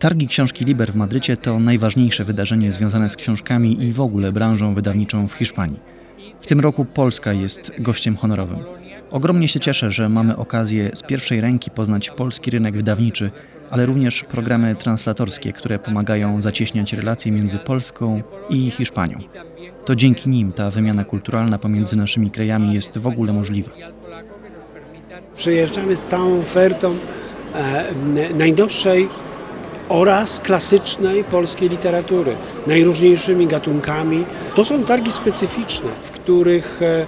Targi Książki Liber w Madrycie to najważniejsze wydarzenie związane z książkami i w ogóle branżą wydawniczą w Hiszpanii. W tym roku Polska jest gościem honorowym. Ogromnie się cieszę, że mamy okazję z pierwszej ręki poznać polski rynek wydawniczy, ale również programy translatorskie, które pomagają zacieśniać relacje między Polską i Hiszpanią. To dzięki nim ta wymiana kulturalna pomiędzy naszymi krajami jest w ogóle możliwa. Przyjeżdżamy z całą ofertą e, najnowszej oraz klasycznej polskiej literatury, najróżniejszymi gatunkami. To są targi specyficzne, w których e,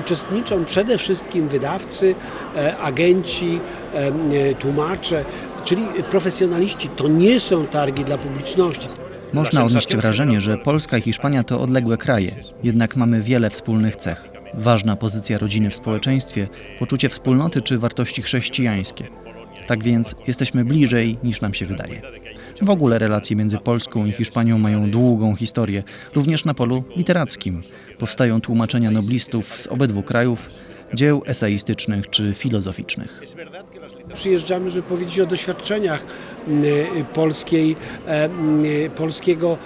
uczestniczą przede wszystkim wydawcy, e, agenci, e, tłumacze, czyli profesjonaliści. To nie są targi dla publiczności. Można odnieść wrażenie, że Polska i Hiszpania to odległe kraje, jednak mamy wiele wspólnych cech. Ważna pozycja rodziny w społeczeństwie, poczucie wspólnoty czy wartości chrześcijańskie. Tak więc jesteśmy bliżej niż nam się wydaje. W ogóle relacje między Polską i Hiszpanią mają długą historię, również na polu literackim. Powstają tłumaczenia noblistów z obydwu krajów, dzieł eseistycznych czy filozoficznych. Przyjeżdżamy, żeby powiedzieć o doświadczeniach m, polskiej, e, m, polskiego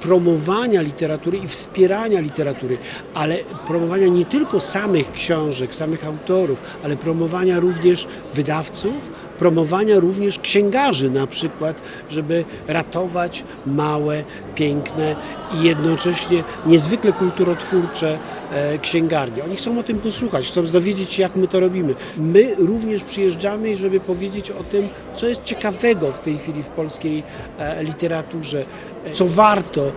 promowania literatury i wspierania literatury, ale promowania nie tylko samych książek, samych autorów, ale promowania również wydawców, promowania również księgarzy na przykład, żeby ratować małe, piękne i jednocześnie niezwykle kulturotwórcze e, księgarnie. Oni chcą o tym posłuchać, chcą dowiedzieć się, jak my to robimy. My również przyjeżdżamy, żeby powiedzieć o tym, co jest ciekawego w tej chwili w polskiej e, literaturze, e, co warto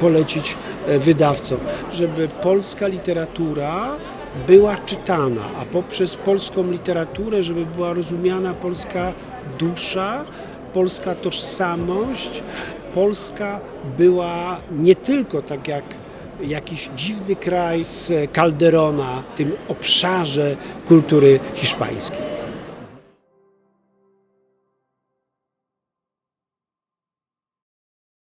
polecić wydawcom, żeby polska literatura była czytana, a poprzez polską literaturę, żeby była rozumiana polska dusza, polska tożsamość, Polska była nie tylko tak jak jakiś dziwny kraj z Calderona, w tym obszarze kultury hiszpańskiej.